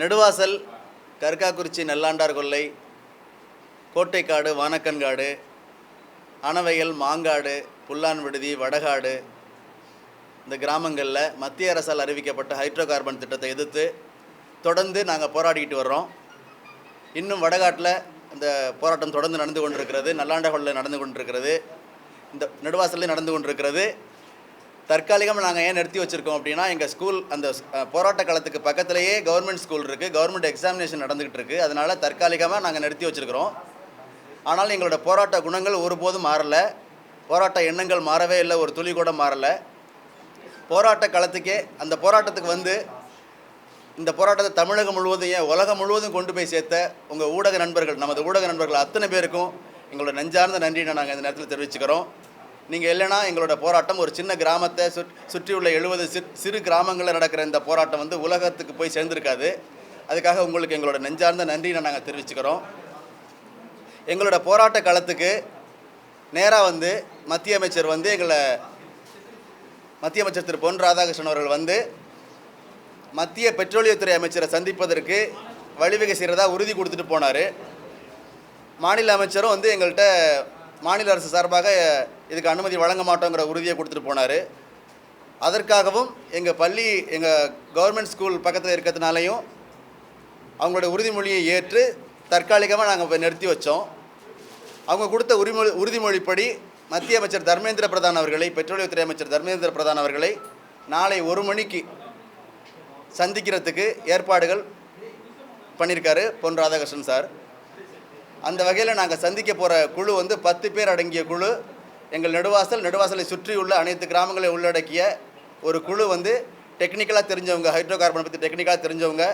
நெடுவாசல் கற்காக்குறிச்சி நல்லாண்டார் கொல்லை கோட்டைக்காடு வானக்கன்காடு அணவைகள் மாங்காடு புல்லான் விடுதி வடகாடு இந்த கிராமங்களில் மத்திய அரசால் அறிவிக்கப்பட்ட ஹைட்ரோ கார்பன் திட்டத்தை எதிர்த்து தொடர்ந்து நாங்கள் போராடிக்கிட்டு வர்றோம். இன்னும் வடகாட்டில் இந்த போராட்டம் தொடர்ந்து நடந்து கொண்டிருக்கிறது. நல்லாண்டகொல்லில் நடந்து கொண்டிருக்கிறது. இந்த நெடுவாசல்லையும் நடந்து கொண்டிருக்கிறது. தற்காலிகமாக நாங்கள் ஏன் நிறுத்தி வச்சுருக்கோம் அப்படின்னா எங்கள் ஸ்கூல் அந்த போராட்ட காலத்துக்கு பக்கத்துலேயே கவர்மெண்ட் ஸ்கூல் இருக்குது கவர்மெண்ட் எக்ஸாமினேஷன் நடந்துக்கிட்டு இருக்குது அதனால் தற்காலிகமாக நாங்கள் நிறுத்தி வச்சுருக்கிறோம். ஆனால் எங்களோட போராட்ட குணங்கள் ஒருபோதும் மாறலை. போராட்ட எண்ணங்கள் மாறவே இல்லை. ஒரு துளி கூட மாறலை. போராட்ட களத்துக்கே அந்த போராட்டத்துக்கு வந்து இந்த போராட்டத்தை தமிழகம் முழுவதும் ஏன் உலகம் முழுவதும் கொண்டு போய் சேர்த்த உங்கள் ஊடக நண்பர்கள் நமது ஊடக நண்பர்கள் அத்தனை பேருக்கும் எங்களோட நெஞ்சார்ந்த நன்றியை நாங்கள் இந்த நேரத்தில் தெரிவிச்சுக்கிறோம். நீங்கள் இல்லைன்னா எங்களோட போராட்டம் ஒரு சின்ன கிராமத்தை சுற் சுற்றியுள்ள எழுபது சிறு சிறு கிராமங்களில் நடக்கிற இந்த போராட்டம் வந்து உலகத்துக்கு போய் சேர்ந்துருக்காது. அதுக்காக உங்களுக்கு எங்களோட நெஞ்சார்ந்த நன்றியை நாங்கள் தெரிவிச்சுக்கிறோம். எங்களோட போராட்ட களத்துக்கு நேராக வந்து மத்திய அமைச்சர் வந்து எங்களை மத்திய அமைச்சர் திரு. பொன் ராதாகிருஷ்ணன் அவர்கள் வந்து மத்திய பெட்ரோலியத்துறை அமைச்சரை சந்திப்பதற்கு வழிவகை செய்கிறதா உறுதி கொடுத்துட்டு போனார். மாநில அமைச்சரும் வந்து எங்கள்கிட்ட மாநில அரசு சார்பாக இதுக்கு அனுமதி வழங்க மாட்டோங்கிற உறுதியை கொடுத்துட்டு போனார். அதற்காகவும் எங்கள் பள்ளி எங்கள் கவர்மெண்ட் ஸ்கூல் பக்கத்தில் இருக்கிறதுனாலையும் அவங்களோட உறுதிமொழியை ஏற்று தற்காலிகமாக நாங்கள் இப்போ நிறுத்தி வச்சோம். அவங்க கொடுத்த உரிமொழி உறுதிமொழிப்படி மத்திய அமைச்சர் தர்மேந்திர பிரதான் அவர்களை பெட்ரோலியத்துறை அமைச்சர் தர்மேந்திர பிரதான் அவர்களை நாளை ஒரு மணிக்கு சந்திக்கிறதுக்கு ஏற்பாடுகள் பண்ணியிருக்காரு பொன் ராதாகிருஷ்ணன் சார். அந்த வகையில் நாங்கள் சந்திக்க போகிற குழு வந்து பத்து பேர் அடங்கிய குழு. எங்கள் நெடுவாசல் நெடுவாசலை சுற்றியுள்ள அனைத்து கிராமங்களை உள்ளடக்கிய ஒரு குழு வந்து டெக்னிக்கலாக தெரிஞ்சவங்க ஹைட்ரோ கார்பனை பற்றி டெக்னிக்கலாக தெரிஞ்சவங்க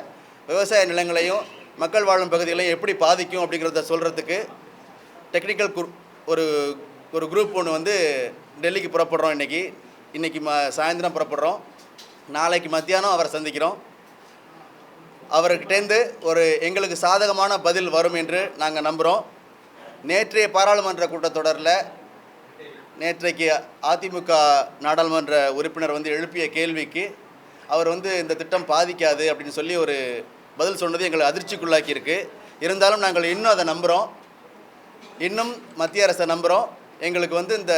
விவசாய நிலங்களையும் மக்கள் வாழும் பகுதிகளையும் எப்படி பாதிக்கும் அப்படிங்கிறத சொல்கிறதுக்கு டெக்னிக்கல் குரு ஒரு ஒரு குரூப் ஒன்று வந்து டெல்லிக்கு புறப்படுறோம் இன்றைக்கி இன்றைக்கி ம சாயந்தரம் புறப்படுறோம். நாளைக்கு மத்தியானம் அவரை சந்திக்கிறோம். அவர்கிட்டேருந்து ஒரு எங்களுக்கு சாதகமான பதில் வரும் என்று நாங்கள் நம்புகிறோம் நேற்றைய பாராளுமன்ற கூட்டத்தொடரில் நேற்றைக்கு அதிமுக நாடாளுமன்ற உறுப்பினர் வந்து எழுப்பிய கேள்விக்கு அவர் வந்து இந்த திட்டம் பாதிக்காது அப்படின்னு சொல்லி ஒரு பதில் சொன்னது எங்களை அதிர்ச்சிக்குள்ளாக்கியிருக்கு. இருந்தாலும் நாங்கள் இன்னும் அதை நம்புகிறோம் இன்னும் மத்திய அரசை நம்புகிறோம் எங்களுக்கு வந்து இந்த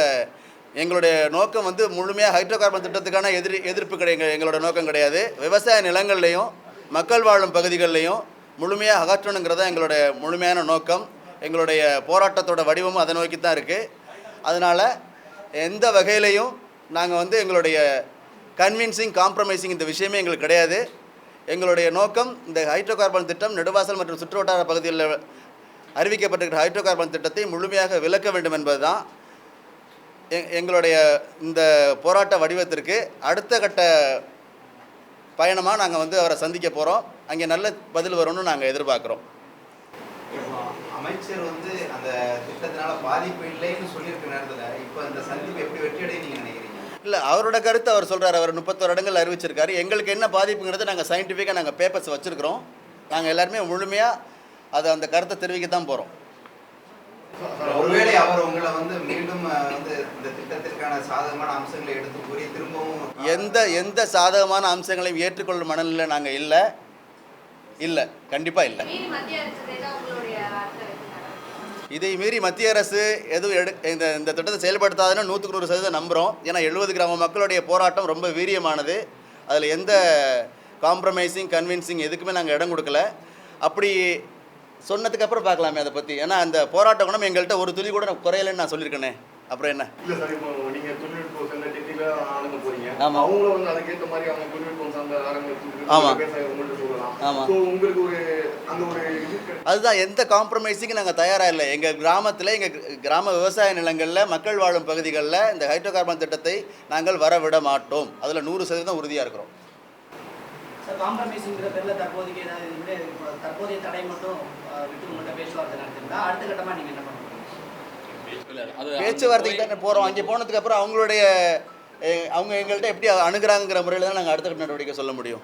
எங்களுடைய நோக்கம் வந்து முழுமையாக ஹைட்ரோ கார்பன் திட்டத்துக்கான எதிர் எதிர்ப்பு கிடையாது எங்களோட நோக்கம் கிடையாது. விவசாய நிலங்கள்லையும் மக்கள் வாழும் பகுதிகளிலையும் முழுமையாக அகற்றணுங்கிறத எங்களுடைய முழுமையான நோக்கம். எங்களுடைய போராட்டத்தோட வடிவமும் அதை நோக்கி தான் இருக்குது அதனால் எந்த வகையிலையும் நாங்கள் வந்து எங்களுடைய கன்வின்சிங் காம்ப்ரமைசிங் இந்த விஷயமே எங்களுக்கு கிடையாது. எங்களுடைய நோக்கம் இந்த ஹைட்ரோ கார்பன் திட்டம் நெடுவாசல் மற்றும் சுற்றுவட்டார பகுதிகளில் அறிவிக்கப்பட்டிருக்கிற ஹைட்ரோ கார்பன் திட்டத்தை முழுமையாக விலக்க வேண்டும் என்பதுதான் எ- எங்களுடைய இந்த போராட்ட வடிவத்திற்கு அடுத்த கட்ட பயணமாக நாங்கள் வந்து அவரை சந்திக்க போகிறோம் அங்கே நல்ல பதில் வரும்னு நாங்கள் எதிர்பார்க்குறோம். அமைச்சர் வந்து அந்த திட்டத்தினால பாதிப்பு இல்லைன்னு சொல்லியிருக்க நேரத்துல இப்போ இந்த சந்திப்பு எப்படி வெற்றியடைய நீங்க நினைக்கிறீங்க? இல்லை அவரோட கருத்து அவர் சொல்கிறார் அவர் முப்பத்தோரு இடங்கள் அறிவிச்சிருக்காரு. எங்களுக்கு என்ன பாதிப்புங்கிறது நாங்கள் சயின்டிஃபிக்காக நாங்கள் பேப்பர்ஸ் வச்சுருக்கிறோம். நாங்கள் எல்லாருமே முழுமையாக அதை அந்த கருத்தை தெரிவிக்க தான் போகிறோம் ஒருவேளை அவர் உங்களை வந்து மீண்டும் இந்த திட்டத்திற்கான சாதகமான அம்சங்களை எடுத்து கூறி திரும்பவும் எந்த எந்த சாதகமான அம்சங்களையும் ஏற்றுக்கொள்ளும் மனநிலை நாங்கள் இல்லை. இல்லை. கண்டிப்பாக இல்லை. இதை மீறி மத்திய அரசு எதுவும் எடு இந்த இந்த திட்டத்தை செயல்படுத்தாதுன்னு நூற்றுக்கு நூறு சதவீதம் நம்புகிறோம் ஏன்னா எழுபது கிராம மக்களுடைய போராட்டம் ரொம்ப வீரியமானது. அதில் எந்த காம்ப்ரமைசிங் கன்வின்சிங் எதுக்குமே நாங்கள் இடம் கொடுக்கல. அப்படி சொன்னதுக்கு அப்புறம் பார்க்கலாமே அதை பற்றி ஏன்னா அந்த போராட்ட குணம் எங்கள்கிட்ட ஒரு துளி கூட குறையலைன்னு நான் சொல்லியிருக்கேனே. அப்புறம் என்ன? இல்ல சார் இப்போ நீங்க தொழில்நுட்பம் சார்ந்த டெக்னிக்கலா ஆளுங்க போறீங்க. ஆமா. அவங்கள வந்து அதுக்கேற்ற மாதிரி அவங்க தொழில்நுட்பம் சார்ந்த ஆளுங்க ஆமா. பேச உங்கள்ட்ட சொல்லலாம். ஆமா. ஸோ உங்களுக்கு ஒரு அந்த ஒரு அதுதான் எந்த காம்ப்ரமைஸிங்கும் நாங்கள் தயாராக இல்லை. எங்கள் கிராமத்தில் எங்கள் கிராம விவசாய நிலங்களில் மக்கள் வாழும் பகுதிகளில் இந்த ஹைட்ரோ கார்பன் திட்டத்தை நாங்கள் வர விட மாட்டோம். அதில் நூறு சதவீதம் உறுதியாக இருக்கிறோம். காம்ப்ரமைஸுங்கிற பேரில் தற்போதைக்கு தற்போதைய தடை மட்டும் விட்டு உங்கள்கிட்ட பேச்சுவார்த்தை நடத்திருந்தா அடுத்த கட்டமாக நீங்கள் என்ன பண்ணுறீங்க பேச்சுவார்த்தைக்கு தானே போகிறோம் அங்கே போனதுக்கு அப்புறம் அவங்களுடைய அவங்க எங்கள்கிட்ட எப்படி அணுகுறாங்கிற முறையில் தான் நாங்கள் அடுத்த கட்ட நடவடிக்கை சொல்ல முடியும்?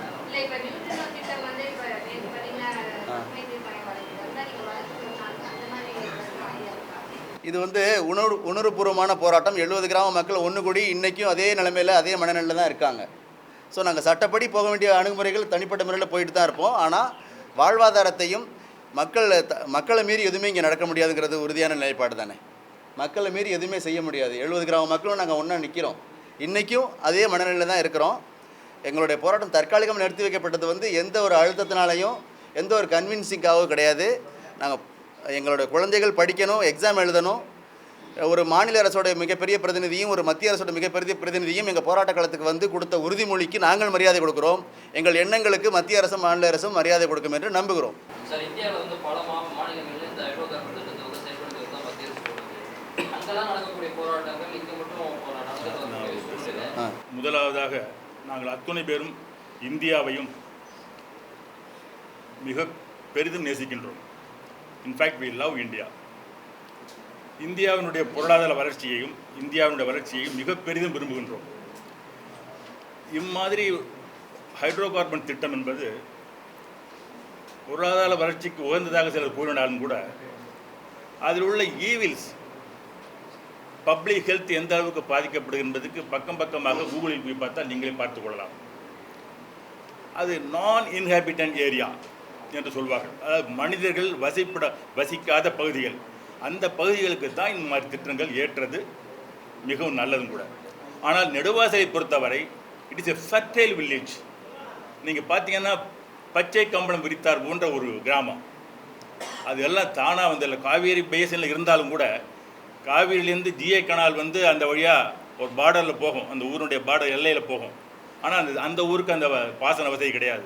இது வந்து உணர்வு உணர்வுபூர்வமான போராட்டம். எழுபது கிராம மக்கள் ஒன்று கூடி இன்றைக்கும் அதே நிலைமையில் அதே மனநிலையில் தான் இருக்காங்க. ஸோ நாங்கள் சட்டப்படி போக வேண்டிய அணுகுமுறைகள் தனிப்பட்ட முறையில் போயிட்டு தான் இருப்போம். ஆனால் வாழ்வாதாரத்தையும் மக்கள் த- மக்களை மீறி எதுவுமே இங்கே நடக்க முடியாதுங்கிறது உறுதியான நிலைப்பாடு தானே. மக்களை மீறி எதுவுமே செய்ய முடியாது. எழுபது கிராம மக்களும் நாங்கள் ஒன்றா நிற்கிறோம் இன்றைக்கும் அதே மனநிலையில் தான் இருக்கிறோம். எங்களுடைய போராட்டம் தற்காலிகமாக நிறுத்தி வைக்கப்பட்டது வந்து எந்த ஒரு அழுத்தத்தினாலையும் எந்த ஒரு கன்வின்சிங்காகவும் கிடையாது. நாங்கள் எங்களுடைய குழந்தைகள் படிக்கணும் எக்ஸாம் எழுதணும். ஒரு மாநில அரசோட மிகப்பெரிய பிரதிநிதியும் ஒரு மத்திய அரசோட மிகப்பெரிய பிரதிநிதியும் எங்கள் போராட்ட களத்துக்கு வந்து கொடுத்த உறுதிமொழிக்கு நாங்கள் மரியாதை கொடுக்கிறோம். எங்கள் எண்ணங்களுக்கு மத்திய அரசும் மாநில அரசும் மரியாதை கொடுக்கும் என்று நம்புகிறோம் சார் இந்தியாவில் வந்து பல மா மாநிலங்களில் இந்த ஹைட்ரோ கார்பன் திட்டத்தை வந்து செயல்படுத்துவது தான் மத்திய அரசு சொல்லுது அங்கெல்லாம் நடக்கக்கூடிய போராட்டங்கள் இங்கே மட்டும் நடந்துட்டு வரக்கூடிய சூழ்நிலை ஆ முதலாவதாக நாங்கள் அத்துணை பேரும் இந்தியாவையும் மிக பெரிதும் நேசிக்கின்றோம். In fact we love India இந்தியாவினுடைய பொருளாதார வளர்ச்சியையும் இந்தியாவினுடைய வளர்ச்சியையும் மிக பெரிதும் விரும்புகின்றோம். இம்மாதிரி ஹைட்ரோ கார்பன் திட்டம் என்பது பொருளாதார வளர்ச்சிக்கு உகந்ததாக சிலர் கூறினாலும் கூட அதில் உள்ள ஈவில்ஸ் பப்ளிக் ஹெல்த் எந்த அளவுக்கு பாதிக்கப்படுகின்றதுக்கு பக்கம் பக்கமாக கூகுளில் போய் பார்த்தா நீங்களே பார்த்து கொள்ளலாம். அது நான் இன்ஹாபிட்டன்ட் ஏரியா என்று சொல்வார்கள். அதாவது மனிதர்கள் வசிப்பட வசிக்காத பகுதிகள். அந்த பகுதிகளுக்கு தான் இந்த மாதிரி திட்டங்கள் ஏற்றது. மிகவும் நல்லதும் கூட. ஆனால் நெடுவாசலை பொறுத்தவரை it is a fertile village நீங்கள் பார்த்தீங்கன்னா பச்சை கம்பளம் விரித்தார் போன்ற ஒரு கிராமம். அது எல்லாம் தானாக வந்து இல்லை காவேரி பேசனில் இருந்தாலும் கூட காவேரியிலேருந்து ஜிஏ கனால் வந்து அந்த வழியாக ஒரு பார்டரில் போகும். அந்த ஊருடைய பார்டர் எல்லையில் போகும். ஆனால் அந்த அந்த ஊருக்கு அந்த வ- பாசன வசதி கிடையாது.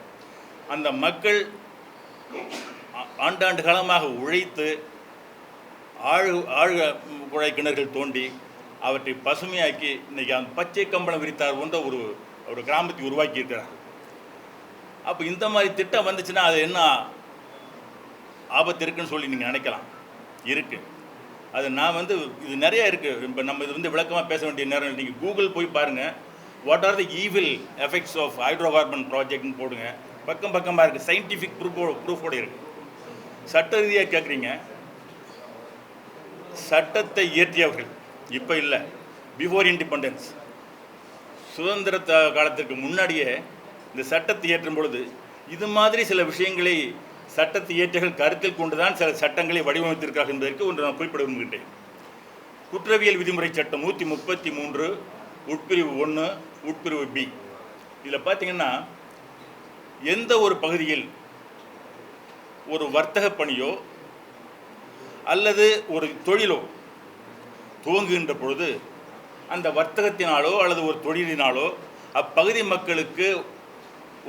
அந்த மக்கள் ஆண்டாண்டு காலமாக உழைத்து ஆழ் ஆழ் குழாய் கிணறுகள் தோண்டி அவற்றை பசுமையாக்கி இன்றைக்கி அந்த பச்சை கம்பளம் விரித்தார் போன்ற ஒரு ஒரு கிராமத்தை உருவாக்கி இருக்கிறார்கள் அப்போ இந்த மாதிரி திட்டம் வந்துச்சுன்னா அது என்ன ஆபத்து இருக்குன்னு சொல்லி நீங்கள் நினைக்கலாம். இருக்குது அது நான் வந்து இது நிறைய இருக்குது இப்போ நம்ம இது வந்து விளக்கமாக பேச வேண்டிய நேரம் நீங்கள் கூகுள் போய் பாருங்கள் what are the evil effects of hydro carbon ப்ராஜெக்ட்னு போடுங்க. பக்கம் பக்கமாக இருக்குது சயின்டிஃபிக் ப்ரூஃபோ ப்ரூஃபோடு இருக்குது சட்ட ரீதியாக கேட்குறீங்க சட்டத்தை இயற்றியவர்கள். இப்போ இல்லை. பிஃபோர் இண்டிபெண்டன்ஸ் சுதந்திர காலத்திற்கு முன்னாடியே இந்த சட்டத்தை இயற்றும் பொழுது இது மாதிரி சில விஷயங்களை சட்டத்தை இயற்றிகள் கருத்தில் கொண்டுதான் சில சட்டங்களை வடிவமைத்திருக்கிறார்கள் என்பதற்கு ஒன்று நான் குறிப்பிட விரும்புகின்றேன். குற்றவியல் விதிமுறை சட்டம் நூற்றி முப்பத்தி மூன்று உட்பிரிவு ஒன்று உட்பிரிவு பி. இதில் பார்த்தீங்கன்னா எந்த ஒரு பகுதியில் ஒரு வர்த்தக பணியோ அல்லது ஒரு தொழிலோ துவங்குகின்ற பொழுது அந்த வர்த்தகத்தினாலோ அல்லது ஒரு தொழிலினாலோ அப்பகுதி மக்களுக்கு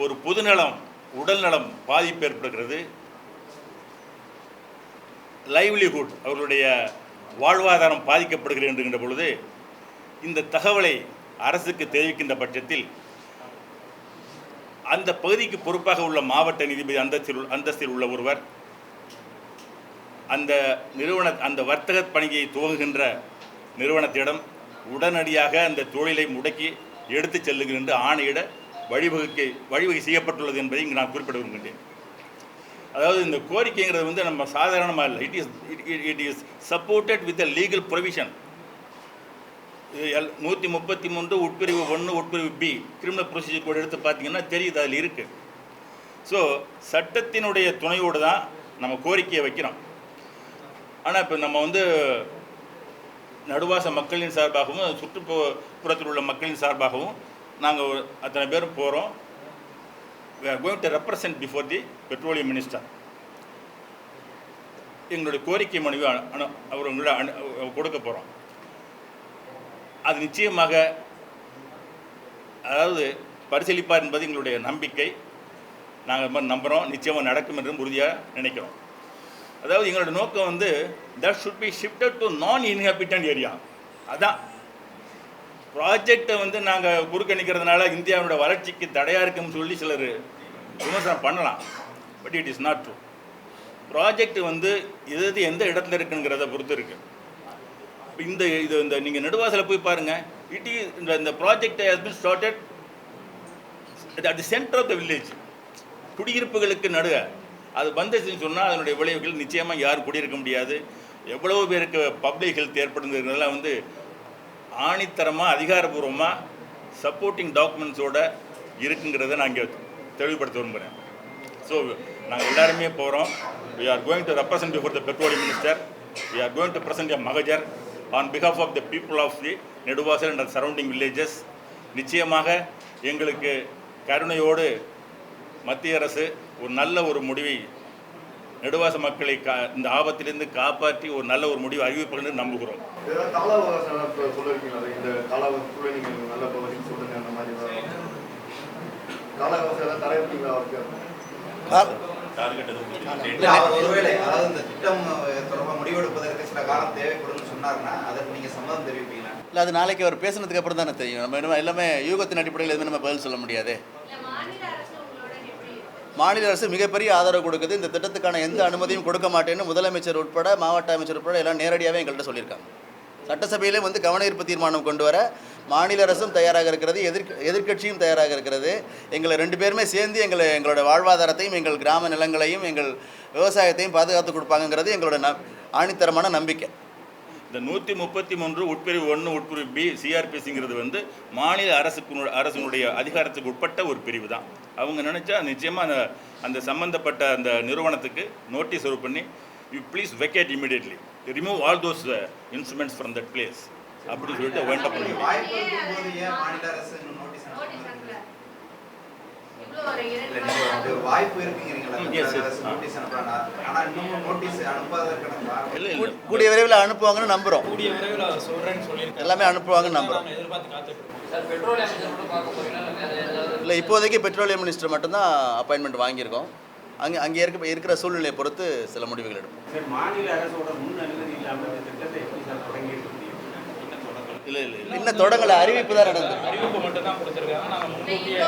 ஒரு பொதுநலம் உடல்நலம் பாதிப்பு ஏற்படுகிறது. லைவ்லிஹுட் அவர்களுடைய வாழ்வாதாரம் பாதிக்கப்படுகிறது என்கின்ற பொழுது இந்த தகவலை அரசுக்கு தெரிவிக்கின்ற பட்சத்தில் அந்த பகுதிக்கு பொறுப்பாக உள்ள மாவட்ட நீதிபதி அந்தஸ்தில் அந்தஸ்தில் உள்ள ஒருவர் அந்த நிறுவன அந்த வர்த்தக பணியை துவங்குகின்ற நிறுவனத்திடம் உடனடியாக அந்த தொழிலை முடக்கி எடுத்துச் செல்லுகின்ற ஆணையிட வழிவகுக்க வழிவகை செய்யப்பட்டுள்ளது என்பதை இங்கு நான் குறிப்பிட விரும்புகின்றேன். அதாவது இந்த கோரிக்கைங்கிறது வந்து நம்ம சாதாரணமாக இல்லை. It is it is supported with a legal provision இது எல் நூற்றி முப்பத்தி மூன்று உட்பிரிவு ஒன்று உட்பிரிவு பி கிரிமினல் ப்ரொசீஜர் கோடு எடுத்து பார்த்தீங்கன்னா தெரியுது அதில் இருக்குது ஸோ சட்டத்தினுடைய துணையோடு தான் நம்ம கோரிக்கையை வைக்கிறோம். ஆனால் இப்போ நம்ம வந்து நடுவாச மக்களின் சார்பாகவும் சுற்றுப்புறத்தில் உள்ள மக்களின் சார்பாகவும் நாங்கள் அத்தனை பேரும் போகிறோம் we are going to represent before the petroleum minister எங்களுடைய கோரிக்கை மனுவை அனு அவர் உங்களை அனு கொடுக்க போகிறோம் அது நிச்சயமாக அதாவது பரிசீலிப்பார் என்பது எங்களுடைய நம்பிக்கை. நாங்கள் மாதிரி நம்புகிறோம் நிச்சயமாக நடக்கும் என்றும் உறுதியாக நினைக்கிறோம். அதாவது எங்களோட நோக்கம் வந்து that should be shifted to non inhabitant area அதான். ப்ராஜெக்டை வந்து நாங்கள் குறுக்க இந்தியாவோட வளர்ச்சிக்கு தடையாக இருக்குன்னு சொல்லி சிலர் விமர்சனம் பண்ணலாம். But it is not true project வந்து எது எது எந்த இடத்துல இருக்குங்கிறத பொறுத்து இருக்கு. இந்த இது இந்த நீங்கள் நெடுவாசலில் போய் பாருங்கள் இட் இஸ் இந்த இந்த project has been started at the centre of the village குடியிருப்புகளுக்கு நடுக அது வந்துச்சுன்னு சொன்னால் அதனுடைய விளைவுகள் நிச்சயமாக யாரும் குடியிருக்க முடியாது. எவ்வளவு பேருக்கு பப்ளிக் ஹெல்த் ஏற்படுங்கிறதுனால வந்து ஆணித்தரமாக அதிகாரபூர்வமாக சப்போர்ட்டிங் டாக்குமெண்ட்ஸோட இருக்குங்கிறத நான் இங்கே தெளிவுபடுத்த விரும்புகிறேன் ஸோ நாங்கள் எல்லாருமே போகிறோம் we are going to represent before the petroleum minister we are going to present a மகஜர் on because of of the people of the Neduvasal and surrounding villages நிச்சயமாக எங்களுக்கு கருணையோடு மத்திய அரசு ஒரு நல்ல ஒரு முடிவை நெடுவாச மக்களை கா இந்த ஆபத்திலிருந்து காப்பாற்றி ஒரு நல்ல ஒரு முடிவை அறிவிப்புகள்னு நம்புகிறோம். ஏதாவது கால அவகாசம் எல்லாம் இப்ப சொல்லிருக்கீங்களா இந்த கால அவகாசத்துக்குள்ள நீங்க நல்ல பதில் சொல்லுங்க அந்த மாதிரி ஏதாவது கால அவகாசம் ஏதாவது தர இருக்கீங்களா அவருக்கு? டார்கெட் எதுவும் இல்ல, அவர் ஒருவேளை அதாவது இந்த திட்டம் தொடர்பாக முடிவெடுப்பதற்கு சில காலம் தேவைப்படும்னு சொன்னாருன்னா அதற்கு நீங்க சம்மதம் தெரிவிப்பீங்களா? இல்லை அது நாளைக்கு அவர் பேசுனதுக்கு அப்புறம் தானே தெரியும். நம்ம இன்னும் எல்லாமே யூகத்தின் அடிப்படையில் எதுவுமே நம்ம பதில் சொல்ல முடியாது. இல்ல மாநில அரசு உங்களோட எப்படி இருக்கு? மாநில அரசு மிகப்பெரிய ஆதரவு கொடுக்குது. இந்த திட்டத்துக்கான எந்த அனுமதியும் கொடுக்க மாட்டேன்னு முதலமைச்சர் உட்பட மாவட்ட அமைச்சர் உட்பட எல்லாம் நேரடியாகவே எங்கள்கிட்ட சொல்லியிருக்காங்க. சட்டசபையிலே வந்து கவன ஈர்ப்பு தீர்மானம் கொண்டு வர மாநில அரசும் தயாராக இருக்கிறது எதிர் எதிர்க்கட்சியும் தயாராக இருக்கிறது. எங்களை ரெண்டு பேருமே சேர்ந்து எங்களை எங்களோட வாழ்வாதாரத்தையும் எங்கள் கிராம நிலங்களையும் எங்கள் விவசாயத்தையும் பாதுகாத்து கொடுப்பாங்கங்கிறது எங்களோட ந ஆணித்தரமான நம்பிக்கை. இந்த நூற்றி முப்பத்தி மூன்று உட்பிரிவு ஒன்று உட்பிரிவு பி சிஆர்பிசிங்கிறது வந்து மாநில அரசுக்கு அரசினுடைய அதிகாரத்துக்கு உட்பட்ட ஒரு பிரிவு தான். அவங்க நினச்சா நிச்சயமாக அந்த அந்த சம்மந்தப்பட்ட அந்த நிறுவனத்துக்கு நோட்டீஸ் சர்வ் பண்ணி you please vacate immediately remove all those instruments from that place அப்படின்னு சொல்லிட்டு இல்லை கூடிய விரைவில் அனுப்புவாங்கன்னு நம்புகிறோம் கூடிய விரைவில் சொல்றேன்னு சொல்லியிருக்காங்க எல்லாமே அனுப்புவாங்கன்னு ஏதாவது இல்லை இப்போதைக்கு பெட்ரோலியம் மினிஸ்டர் மட்டும்தான் அப்பாயின்மெண்ட் வாங்கியிருக்கோம். அங்கே அங்கே இருக்க இருக்கிற சூழ்நிலையை பொறுத்து சில முடிவுகள் எடுப்போம். சார் மாநில அரசோட முன் அனுமதி இல்லாமல் திட்டத்தை எப்படி சார் தொடங்கி இல்லை இல்லை இன்னும் தொடங்கலை அறிவிப்பு தான் நடந்தது. அறிவிப்பு மட்டும் தான் கொடுத்துருக்காங்க நாங்கள் இல்லை, முன்கூட்டியே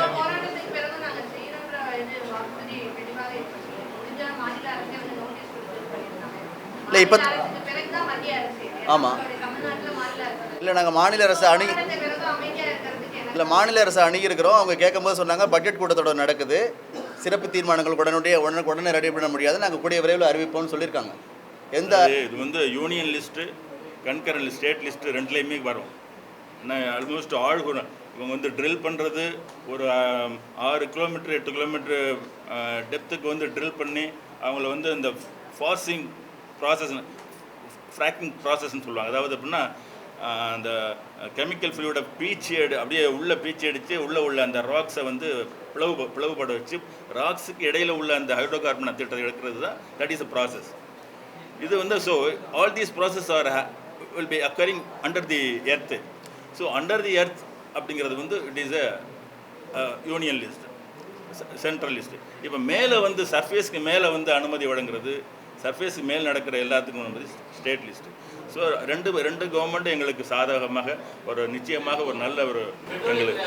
இப்ப- மாநில அரசுக்கு பிறகுதான் மத்திய அரசு ஆமா. நம்மளுடைய தமிழ்நாட்டுல மாநில அரசு இல்லை நாங்கள் மாநில அரசு அணுகி இல்லை மாநில அரசு அணுகியிருக்கிறோம் அவங்க கேட்கும்போது சொன்னாங்க பட்ஜெட் கூட்டத்தொடர் நடக்குது. சிறப்பு தீர்மானங்கள் உடனுடைய உடனே உடனே ரெடி பண்ண முடியாது. நாங்கள் கூடிய விரைவில் அறிவிப்போம்னு சொல்லியிருக்காங்க. எந்த இது வந்து union list concurrent state list ரெண்டுலேயுமே வரும். நான் ஆல்மோஸ்ட் ஆள் இவங்க வந்து ட்ரில் பண்ணுறது ஒரு ஆறு கிலோமீட்டர் எட்டு கிலோமீட்டர் டெப்த்துக்கு வந்து ட்ரில் பண்ணி அவங்கள வந்து இந்த ஃபாசிங் ப்ராசஸ் ஃப்ராக்கிங் ப்ராசஸ்ன்னு சொல்லுவாங்க. அதாவது எப்படின்னா அந்த கெமிக்கல் ஃப்ளூட பீச்சி எடு அப்படியே உள்ளே பீச்சி அடித்து உள்ளே உள்ள அந்த ராக்ஸை வந்து பிளவு பிளவுபட வச்சு ராக்ஸுக்கு இடையில உள்ள அந்த ஹைட்ரோ கார்பன் திட்டத்தை எடுக்கிறது தான் தட் இஸ் அ ப்ராசஸ் இது வந்து so all these process are will be occurring under the earth so under the earth அப்படிங்கிறது வந்து it is a union list central list இப்போ மேலே வந்து சர்ஃபேஸ்க்கு மேலே வந்து அனுமதி வழங்குறது சர்ஃபேஸ்க்கு மேல் நடக்கிற எல்லாத்துக்கும் அனுமதி ஸ்டேட் லிஸ்ட்டு ஸோ ரெண்டு ரெண்டு கவர்மெண்ட்டும் எங்களுக்கு சாதகமாக ஒரு நிச்சயமாக ஒரு நல்ல ஒரு எங்களுக்கு.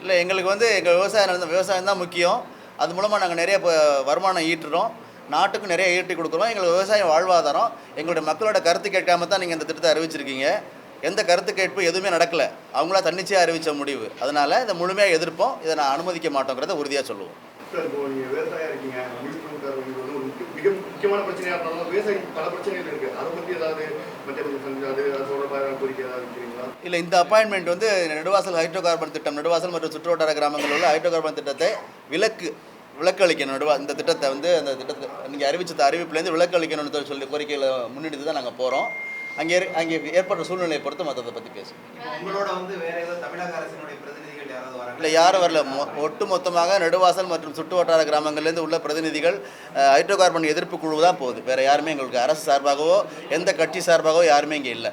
இல்லை எங்களுக்கு வந்து எங்கள் விவசாயம் நடந்த விவசாயம் தான் முக்கியம். அது மூலமாக நாங்கள் நிறைய இப்போ வருமானம் ஈட்டுறோம். நாட்டுக்கும் நிறைய ஈட்டி கொடுக்குறோம். எங்களுக்கு விவசாயம் வாழ்வாதாரம். எங்களுடைய மக்களோட கருத்து கேட்காம தான் நீங்கள் இந்த திட்டத்தை அறிவிச்சிருக்கீங்க. எந்த கருத்து கேட்பு எதுவுமே நடக்கலை. அவங்களா தன்னிச்சையாக அறிவித்த முடிவு. அதனால் இதை முழுமையாக எதிர்ப்போம். இதை நான் அனுமதிக்க மாட்டோங்கிறத உறுதியாக சொல்லுவோம் சார் இப்போ நீங்க விவசாயம் இருக்கீங்க விழிப்புணர்வு வந்து ஒரு முக்கிய- மிக முக்கியமான பிரச்சனையா இருந்தாலும் விவசாயிக்கு பல பிரச்சனைகள் இருக்கு. அதை பத்தி ஏதாவது மத்திய செஞ்சு அது தொடர்பாக கோரிக்கை ஏதாவது வைக்கிறீங்களா இல்லை இந்த அப்பாயின்மெண்ட் வந்து நெடுவாசல் ஹைட்ரோ கார்பன் திட்டம் நெடுவாசல் மற்றும் சுற்றுவட்டார கிராமங்களில் உள்ள ஹைட்ரோ கார்பன் திட்டத்தை விலக்கு விலக்கு அளிக்கணும் நடுவா இந்த திட்டத்தை வந்து அந்த திட்டத்தை நீங்கள் அறிவிச்ச அறிவிப்புலேருந்து விலக்கு அளிக்கணும்னு சொல்லி கோரிக்கையில் முன்னெடுத்து தான் நாங்கள் போகிறோம் அங்கே அங்கே ஏற்பட்ட சூழ்நிலையை பொறுத்து மற்றதை பற்றி பேசுவோம். உங்களோட வந்து வேற ஏதாவது தமிழக அரசினுடைய வராங்க இல்லை யாரும் வரல. மொ ஒட்டு மொத்தமாக நெடுவாசல் மற்றும் சுற்றுவட்டார கிராமங்கள்லேருந்து உள்ள பிரதிநிதிகள் ஹைட்ரோ கார்பன் எதிர்ப்பு குழு தான் போகுது. வேறு யாருமே எங்களுக்கு அரசு சார்பாகவோ எந்த கட்சி சார்பாகவோ யாருமே இங்கே இல்லை.